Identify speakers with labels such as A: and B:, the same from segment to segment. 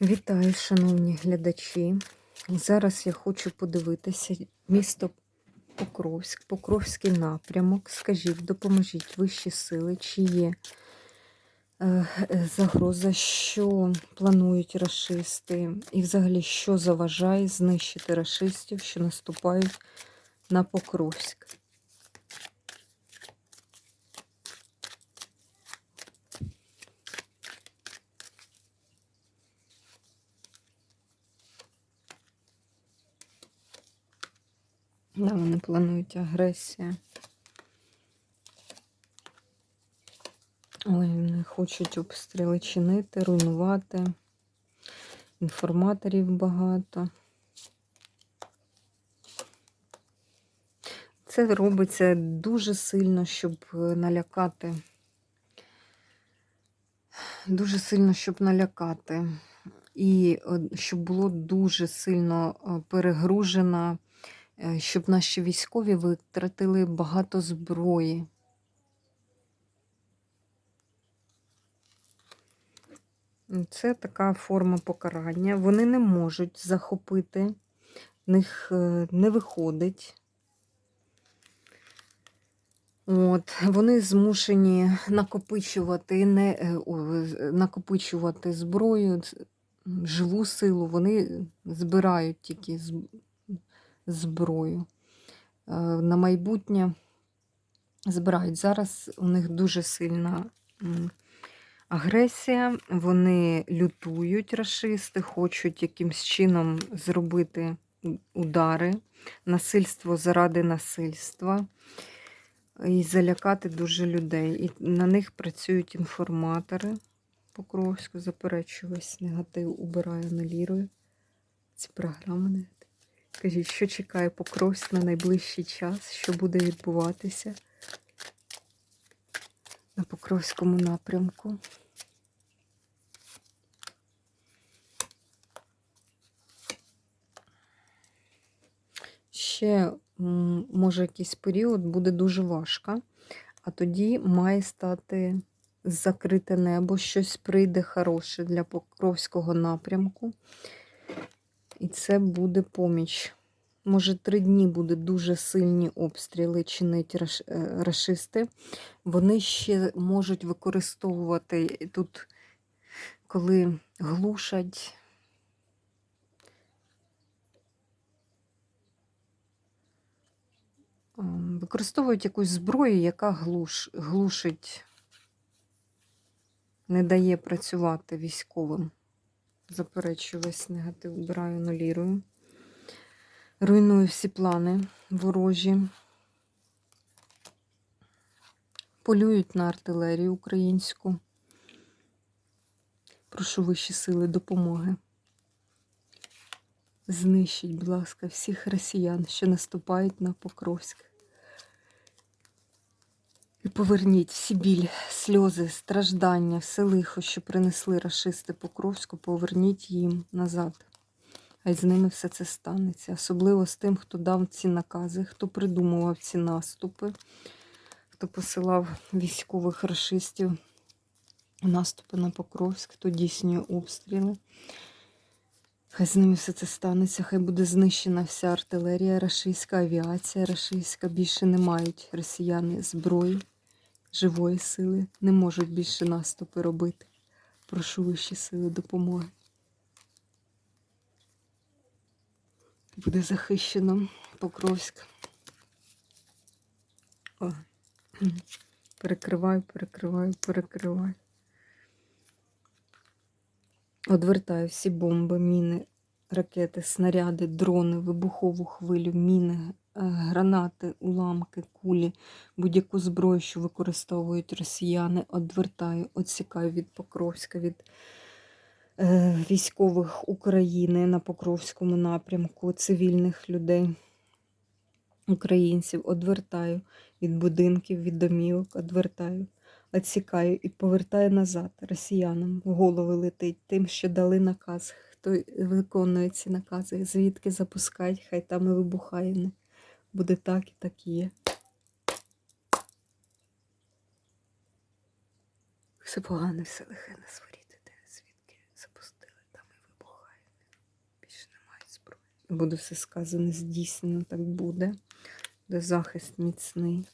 A: Вітаю, шановні глядачі. Зараз я хочу подивитися місто Покровськ, Покровський напрямок. Скажіть, допоможіть вищі сили, чи є е, загроза, що планують расисти, і взагалі, що заважає знищити расистів, що наступають на Покровськ. Да, вони планують агресія. Ой, вони хочуть обстріли чинити, руйнувати. Інформаторів багато. Це робиться дуже сильно, щоб налякати. Дуже сильно, щоб налякати. І е, щоб було дуже сильно е, перегружена щоб наші військові витратили багато зброї. Це така форма покарання. Вони не можуть захопити, в них е, не виходить. От, Вони змушені накопичувати, не, е, накопичувати зброю, живу силу, вони збирають тільки зброю. Е, На майбутнє збирають. Зараз у них дуже сильна агресія, вони лютують расисти, хочуть якимсь чином зробити удари, насильство заради насильства і залякати дуже людей. І на них працюють інформатори. Покровську заперечую весь негатив, убираю, аналірую ці програми. Скажіть, що чекає Покровськ на найближчий час, що буде відбуватися на Покровському напрямку? Ще, може, якийсь період буде дуже важко, а тоді має стати закрите небо, щось прийде хороше для Покровського напрямку. І це буде поміч. Може, три дні буде дуже сильні обстріли чинить е, рашисти. Вони ще можуть використовувати тут, коли глушать. ем, Використовують якусь зброю, яка глуш, глушить, не дає працювати військовим. Заперечую весь негатив, убираю, анулірую. Руйную всі плани ворожі. Полюють на артилерію українську. Прошу вищі сили допомоги. Знищіть, будь ласка, всіх росіян, що наступають на Покровськ. І поверніть всі біль, сльози, страждання, все лихо, що принесли рашисти Покровську, поверніть їм назад. Хай з ними все це станеться. Особливо з тим, хто дав ці накази, хто придумував ці наступи, хто посилав військових рашистів наступи на Покровськ, хто дійснює обстріли. Хай з ними все це станеться, хай буде знищена вся артилерія, рашистська авіація, рашистська. Більше не мають росіяни зброї, живої сили, не можуть більше наступи робити. Прошу вищі сили допомоги. Буде захищено Покровськ. О. Перекриваю, перекриваю, перекриваю. Одвертаю всі бомби, міни, ракети, снаряди, дрони, вибухову хвилю, міни, гранати, уламки, кулі, будь-яку зброю, що використовують росіяни, одвертаю, відсікаю від Покровська, від е, військових України на Покровському напрямку, цивільних людей, українців, одвертаю від будинків, від домівок, одвертаю, відсікаю і повертаю назад росіянам. В голови летить тим, що дали наказ. Хто виконує ці накази, звідки запускають, хай там і вибухає. Буде так і так є. Все погане, все лихе на своріти, де звідки запустили, там і вибухає. Більше немає зброї. Буде все сказане, здійснено, так буде. Де захист міцний.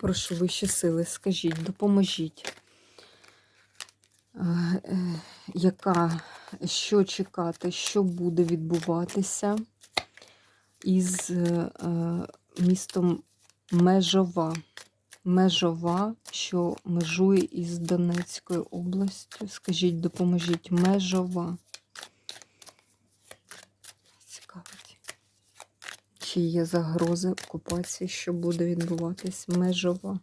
A: Прошу вищі сили, скажіть, допоможіть. Е, е, Яка, що чекати, що буде відбуватися із е, е, містом Межова? Межова, що межує із Донецькою областю. Скажіть, допоможіть, межова. Цікавить. Чи є загрози окупації, що буде відбуватись межова?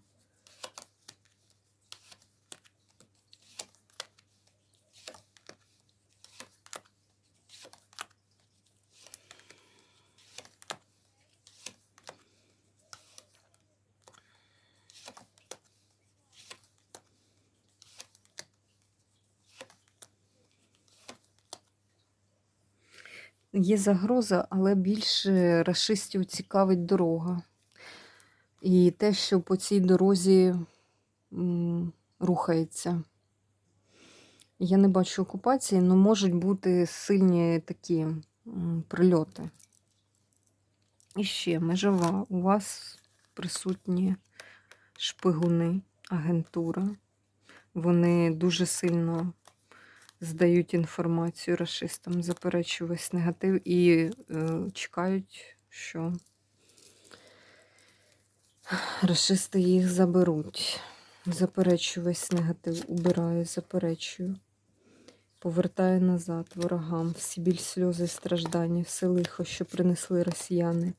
A: Є загроза, але більше рашистів цікавить дорога. І те, що по цій дорозі м, рухається. Я не бачу окупації, але можуть бути сильні такі м, прильоти. І ще межова. У вас присутні шпигуни, агентура. Вони дуже сильно здають інформацію расистам, заперечують весь негатив і е, чекають, що расисти їх заберуть. Заперечую весь негатив, убираю, заперечую. Повертаю назад ворогам всі біль, сльози, страждання, все лихо, що принесли росіяни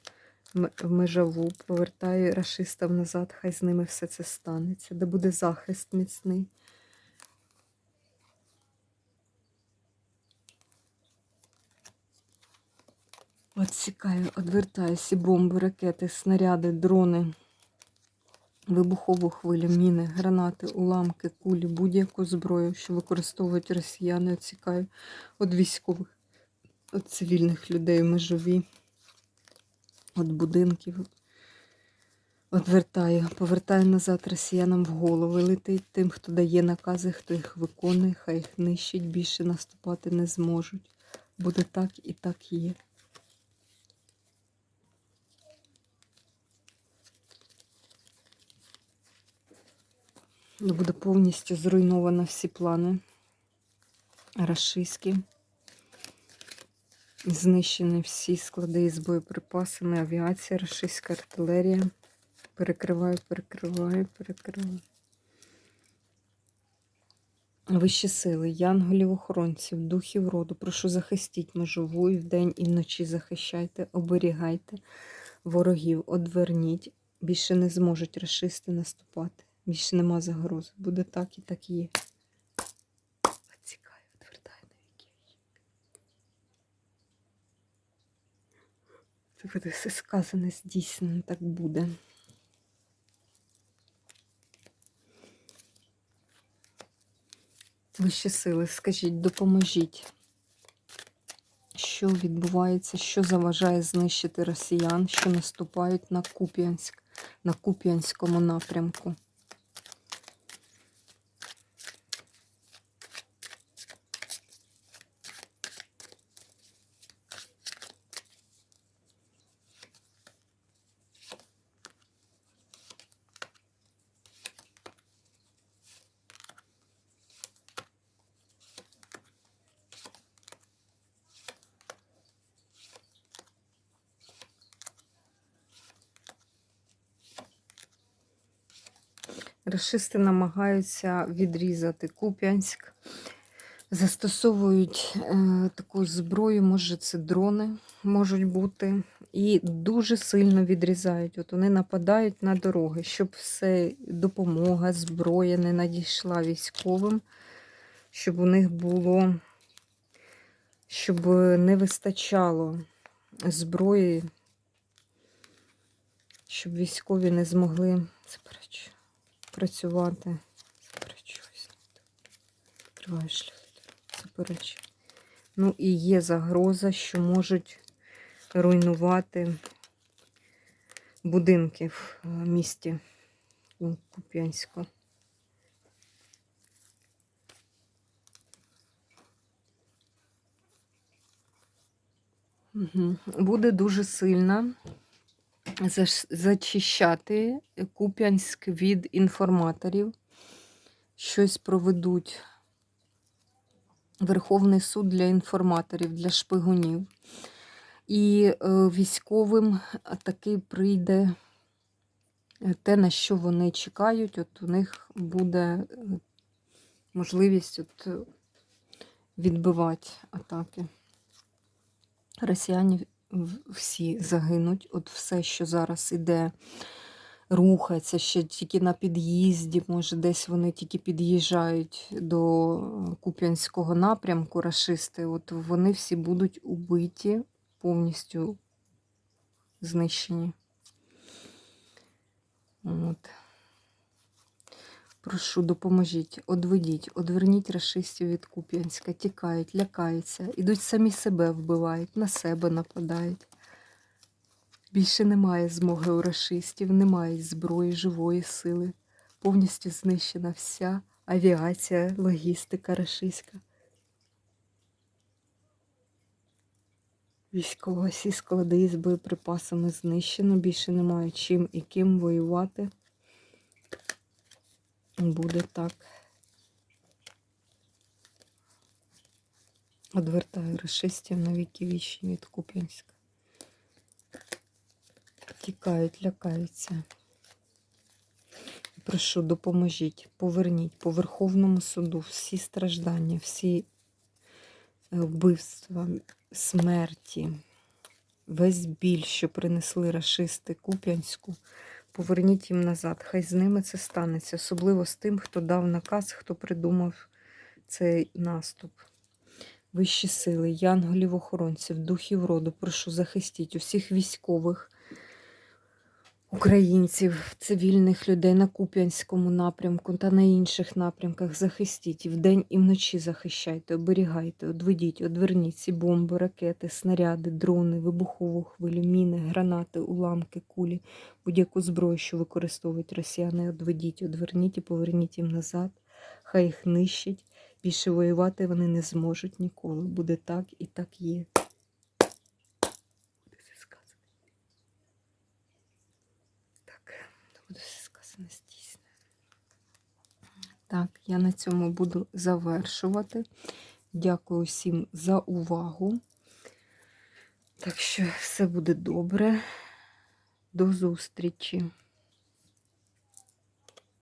A: в межаву. Повертаю расистам назад, хай з ними все це станеться, де буде захист міцний. Отсікаю, одвертаю всі бомби, ракети, снаряди, дрони, вибухову хвилю, міни, гранати, уламки, кулі, будь-яку зброю, що використовують росіяни, отсікаю від військових, від цивільних людей межові, від будинків. Одвертаю, повертаю назад росіянам в голови, летить тим, хто дає накази, хто їх виконує, хай їх нищить, більше наступати не зможуть. Буде так і так є. Буде повністю зруйновано всі плани рашистські. Знищені всі склади із боєприпасами, авіація, рашистська артилерія. Перекриваю, перекриваю, перекриваю. Вищі сили, янголів, охоронців, духів роду, прошу захистіть межову і вдень і вночі захищайте, оберігайте ворогів, одверніть. Більше не зможуть рашисти наступати. Більше нема загрози. Буде так і так є. Цікаво, відвертаю на віки. Це буде все сказане, здійснено, так буде. Вищі сили, скажіть, допоможіть. Що відбувається, що заважає знищити росіян, що наступають на Куп'янськ, на Куп'янському напрямку? Рашисти намагаються відрізати Куп'янськ, застосовують е, таку зброю, може це дрони можуть бути, і дуже сильно відрізають. От вони нападають на дороги, щоб все допомога, зброя не надійшла військовим, щоб у них було, щоб не вистачало зброї, щоб військові не змогли заперечую працювати. Заперечуюсь. Заперечую. Ну і є загроза, що можуть руйнувати будинки в е, місті Куп'янську. Буде дуже сильно заш- зачищати Куп'янськ від інформаторів. Щось проведуть Верховний суд для інформаторів, для шпигунів. І е, військовим таки прийде е, те, на що вони чекають. От у них буде е, можливість от, е, відбивати атаки. Росіяни в- всі загинуть. От все, що зараз іде, рухається ще тільки на під'їзді, може, десь вони тільки під'їжджають до Куп'янського напрямку, рашисти. От вони всі будуть убиті, повністю знищені. От. Прошу, допоможіть, одведіть, одверніть рашистів від Куп'янська, тікають, лякаються, ідуть самі себе вбивають, на себе нападають. Більше немає змоги у рашистів, немає зброї, живої сили. Повністю знищена вся авіація, логістика рашистська. Військова всі склади з боєприпасами знищено, більше немає чим і ким воювати. Буде так. Одвертаю расистів на віки вічні від Куп'янська. Тікають, лякаються. Прошу, допоможіть, поверніть по Верховному суду всі страждання, всі е, вбивства, смерті, весь біль, що принесли рашисти Куп'янську. Поверніть їм назад. Хай з ними це станеться, особливо з тим, хто дав наказ, хто придумав цей наступ. Вищі сили, янголів охоронців, духів роду, прошу захистіть усіх військових, українців, цивільних людей на Куп'янському напрямку та на інших напрямках. Захистіть і вдень і вночі захищайте, оберігайте, одведіть, одверніть ці бомби, ракети, снаряди, дрони, вибухову хвилю, міни, гранати, уламки, кулі, будь-яку зброю, що використовують росіяни, одведіть, одверніть і поверніть їм назад. Хай їх нищить. Більше воювати вони не зможуть ніколи. Буде так і так є. Буде все сказано. Так, буде все сказано стісне. Так, я на цьому буду завершувати. Дякую всім за увагу. Так що все буде добре. До зустрічі!